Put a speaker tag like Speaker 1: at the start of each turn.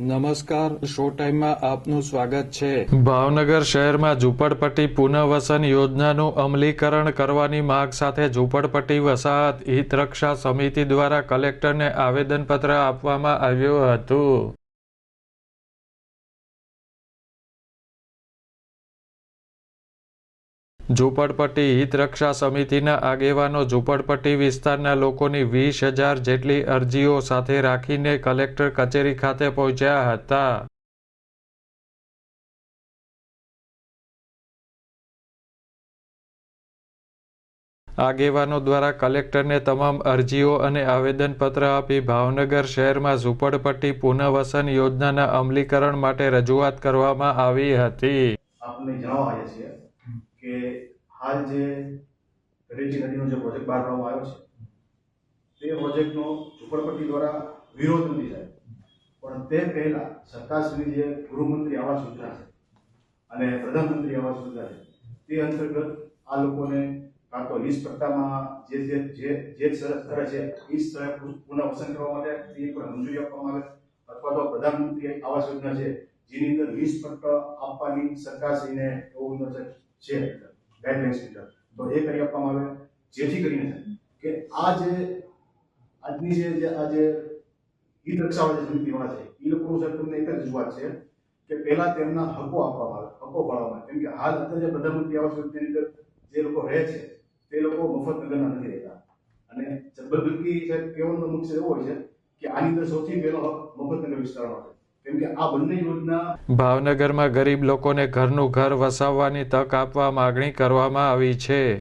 Speaker 1: નમસ્કાર શો ટાઈમમાં આપનું સ્વાગત છે.
Speaker 2: ભાવનગર શહેરમાં ઝૂંપડપટ્ટી પુનર્વસન યોજનાનું અમલીકરણ કરવાની માંગ સાથે ઝૂંપડપટ્ટી વસાહત હિતરક્ષા સમિતિ દ્વારા કલેક્ટરને આવેદનપત્ર આપવામાં આવ્યું હતું. ઝૂંપડપટ્ટી હિતરક્ષા સમિતિના આગેવાનો ઝૂંપડપટ્ટી વિસ્તારના લોકોની વીસ હજાર જેટલી અરજીઓ સાથે રાખીને કલેક્ટર કચેરી ખાતે પહોંચ્યા હતા. આગેવાનો દ્વારા કલેક્ટરને તમામ અરજીઓ અને આવેદનપત્ર આપી ભાવનગર શહેરમાં ઝૂંપડપટ્ટી પુનર્વસન યોજનાના અમલીકરણ માટે રજૂઆત કરવામાં આવી હતી.
Speaker 3: આપને જણાવવા કે હાલ જે રેટી નદીનો જે પ્રોજેક્ટ બહાર પાડવામાં આવ્યો છે, તે પ્રોજેક્ટનો ઝુંપડપટ્ટી દ્વારા વિરોધ નથી થાય. પણ તે પહેલા સરકારશ્રીની જે ગૃહમંત્રી આવાસ યોજના છે અને પ્રધાનમંત્રી આવાસ યોજના છે, તે અંતર્ગત આ લોકોને કાં તો વીસ પટ્ટામાં જે જે જે જે સ્થળે છે, એ સ્થળે પુનઃવસન કરવા માટે તે પણ મંજૂરી આપવામાં આવે અથવા તો પ્રધાનમંત્રી આવાસ યોજના છે, જેની અંદર વીસ પટ્ટા આપવાની સરકારશ્રીને એવું છે. ગાઈડલાઇન્સ હેઠળ તો એ કરી આપવામાં આવે. જેથી કરીને કે આ જે, આજની જે જે, આ જે હિત રક્ષાવાળી સમિતિવાળા છે એ લોકોનું સર તમને એક જ રજૂઆત છે કે પહેલા તેમના હકો આપવામાં આવે, હકો ફાળવવામાં આવે. કેમ કે હાલ અત્યારે જે પ્રધાનમંત્રી આવાસ યોજનાની અંદર જે લોકો રહે છે, તે લોકો મફત નગરના નથી રહેતા. અને જબરદસ્તી સાહેબ કહેવાનો મુખ્ય એવો હોય છે કે આની અંદર સૌથી પહેલો હક મફત નગર વિસ્તારનો છે.
Speaker 2: ભાવનગરમાં ગરીબ લોકોને ઘરનું ઘર વસાવવાની તક આપવા માગણી કરવામાં આવી છે.